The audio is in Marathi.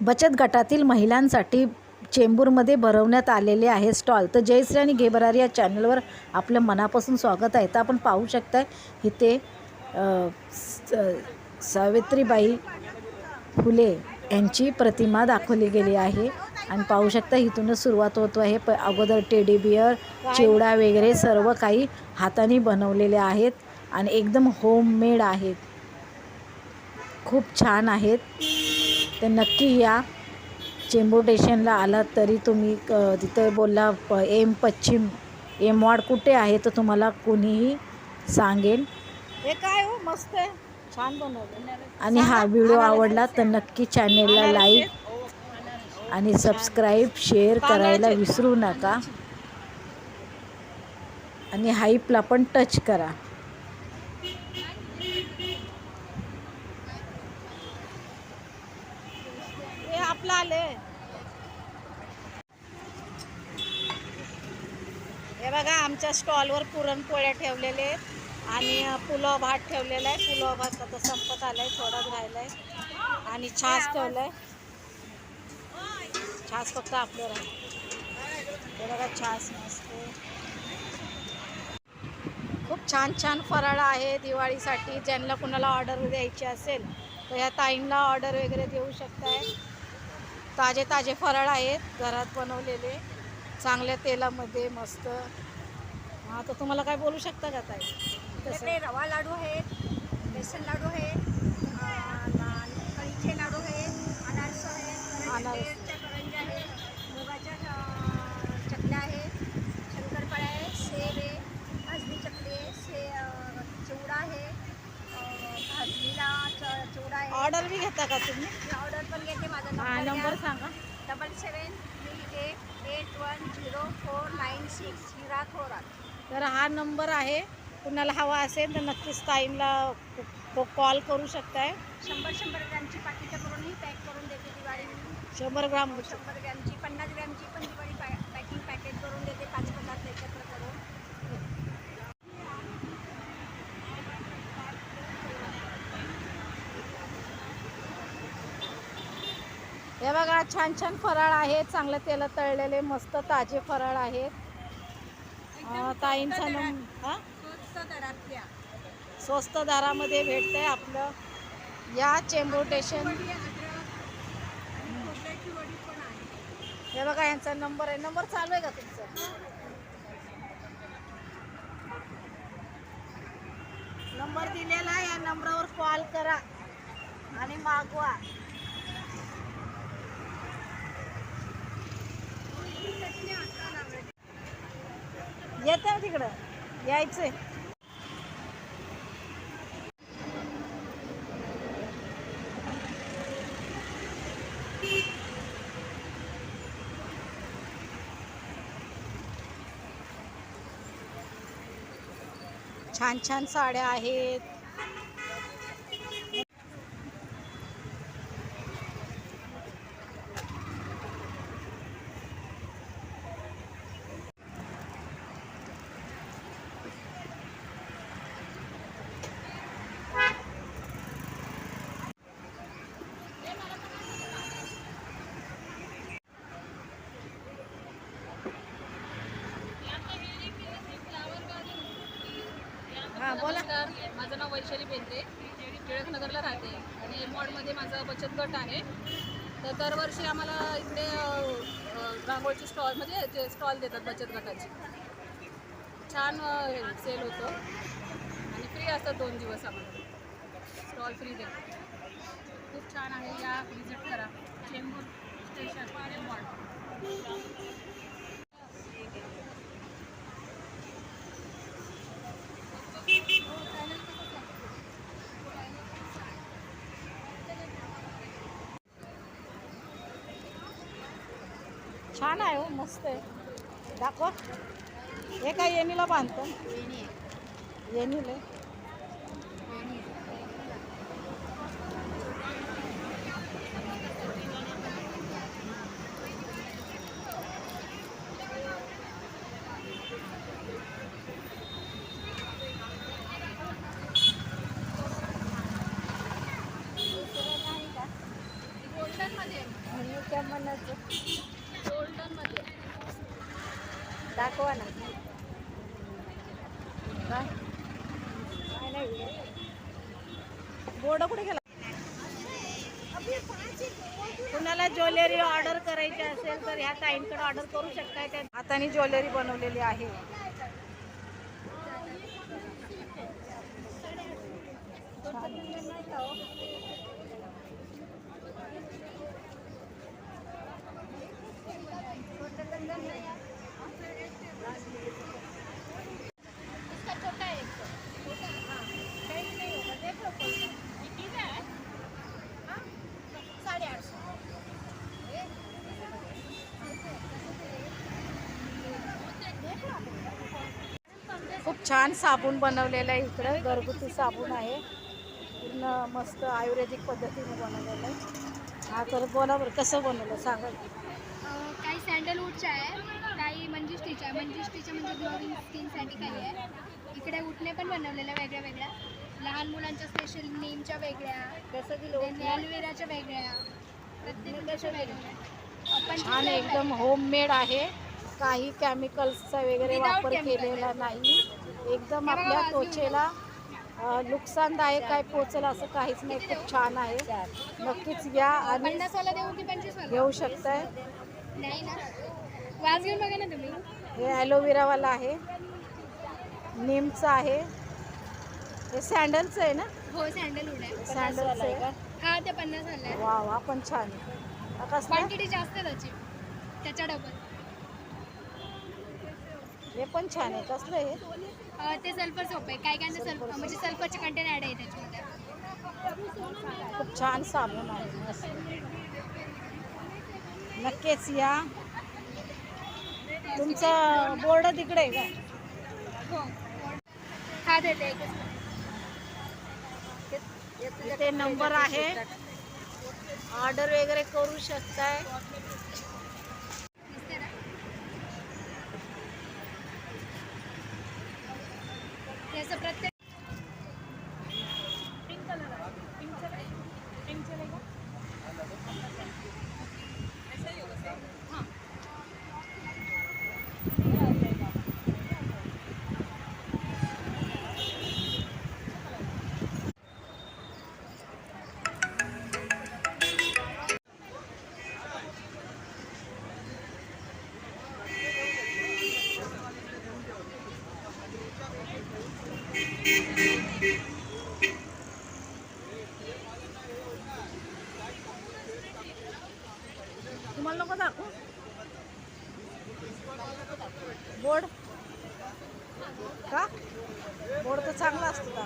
बचत गटातील महिलांसाठी चेंबूरमध्ये भरवण्यात आलेले आहे स्टॉल. तर जयश्री आणि घेबरार या चॅनलवर आपलं मनापासून स्वागत आहे. तर आपण पाहू शकताय इथे स- सावित्रीबाई फुले यांची प्रतिमा दाखवली गेली आहे. आणि पाहू शकता इथूनच सुरुवात होतो आहे. प अगोदर टेडी बिअर चिवडा वगैरे सर्व काही हाताने बनवलेले आहेत आणि एकदम होममेड आहेत. खूप छान आहेत. तर नक्की या चेंबूर स्टेशनला आलात तरी तुम्ही अ, तिथे बोलला प एम पश्चिम एम वार्ड कुठे आहे तर तुम्हाला कोणीही सांगेल. हे काय हो? मस्त आहे. छान बनवलं. आणि हा व्हिडिओ आवडला तर नक्की चॅनेलला लाईक आणि सबस्क्राईब शेअर करायला विसरू नका. आणि हाईपला पण टच करा हे आपलं आले हे बघा आमच्या स्टॉलवर पुरणपोळ्या ठेवलेले आहेत आणि पुलाव भात ठेवलेला आहे. पुलाव भात आता संपत आलाय थोडाच राहिला आहे आणि छास ठेवलाय. छास फक्त आपल्याला हे बघा छास मस्त. खूप छान छान फराळ आहे दिवाळीसाठी. ज्यांना कुणाला ऑर्डर द्यायची असेल तर ह्या ताईंना ऑर्डर वगैरे देऊ शकताय. ताजे ताजे फराळ आहेत घरात बनवलेले. चांगल्या तेलामध्ये मस्त. हां तर तुम्हाला काय बोलू शकता का ताई? तसं. रवा लाडू आहेत बेसन लाडू आहेत कळीचे लाडू आहेत अनारस आहेत अनारस. करंज्या करंज्या आहेत मुगाच्या अं, चकल्या आहेत शंकरपाळ्या आहे सेब आहे भाजणी चकली आहे से अं, चिवडा आहे अं, भाजणीला च- चिवडा आहे ऑर्डर बी घेता का तुम्ही मी ऑर्डर पण घेते माझा हां नंबर नंबर घ्या. सांगा double seven three eight eight one zero four nine six Hira Thorat तर हा नंबर आहे. कुणाला हवा असेल तर नक्कीच ताईंला कॉल करू शकताय. शंभर शंभर ग्रॅमची पाकिटं करूनही पॅक करून देते दिवाळी. शंभर ग्राम शंभर ग्रॅमची पन्नास ग्रॅमची पण दिवाळी पॅकिंग पॅकेट करून देते पाच पदार्थ एकत्र करून हे बघा छान छान फराळ आहेत चांगलं तेलात तळलेले मस्त ताजे फराळ आहेत. ताईंचा नंब हां? स्वस्त दरामध्ये भेटतंय आपलं. या चेंबूर स्टेशन आहे. हे बघा यांचा नंबर आहे. नंबर चालू आहे का तुमचा? नंबर दिलेला आहे. या नंबरावर कॉल करा आणि मागवा. येत ना तिकडं. यायचंय. छान छान साड्या आहेत हा बोला नमस्कार माझं नाव वैशाली बेंद्रे. टिळकनगरला राहते. आणि एलमॉडमध्ये माझा बचत गट आहे. तर दरवर्षी आम्हाला इकडे रांगोळीचे स्टॉल म्हणजे जे स्टॉल देतात बचत गटाचे. छान सेल होतो. आणि फ्री असतात दोन दिवस आम्हाला. स्टॉल फ्री देतात. खूप छान आहे. या विजिट करा. चेंबूर स्टेशन एलमॉड छान आहे हो मस्त आहे. दाखवा. हे काय येणीला बांधतं? येणीले गोल्डनमध्ये दाखवा ना. काय? काय नाही. बोर्ड कुठे गेला? कुणाला ज्वेलरी ऑर्डर करायची असेल तर ह्या ताईंकडे ऑर्डर करू शकताय त्या हाताने ज्वेलरी बनवलेली आहे. छान साबण बनवलेला आहे इकडं. घरगुती साबण आहे. पूर्ण मस्त आयुर्वेदिक पद्धतीने बनवलेलं आहे. हा तर बोला बरं कसं बनवलं सांगा. काही सँडलवूडच्या आहे काही मंजुष्टीच्या. आहे मंजुष्टीच्या म्हणजे ग्लोविंग स्किनसाठी काही आहे. इकडे उठणे पण बनवलेल्या वेगळ्या वेगळ्या. लहान मुलांच्या स्पेशल नेमच्या वेगळ्या. कसं किलो ॲलोवेराच्या वेगळ्या. प्रत्येक वेगळ्या. आपण छान एकदम होममेड आहे. काही केमिकल्सचा वगैरे वापर. केलेला नाही. एकदम आपल्या त्वचेला नुकसानदायक काय पोचेल असं काहीच नाही. खूप छान आहे. नक्कीच या आणि की घेऊ शकताय. हे ॲलोवेरावाला आहे. नीमचं आहे. हे सँडलचं आहे ना? हो आहे सँडलचं आहे हा आहे. वा हा पण छान आहे. क्वांटिटी जास्त त्याची. त्याच्या डबल हे पण छान आहे. कसलं आहे अं, ते सल्फर सोप आहे. काय काय सल्फर म्हणजे सल्फरचे कंटेन ॲड आहे त्याच्यामध्ये. खूप छान साबण आहे. मस्त. नक्कीच या. तुमचं बोर्ड तिकडे आहे का? हो. हा देते एकच इथे नंबर आहे. ऑर्डर वगैरे करू शकताय. तुम्हाला नको दाखवू. बोर्ड? का? बोर्ड तर चांगला असतो का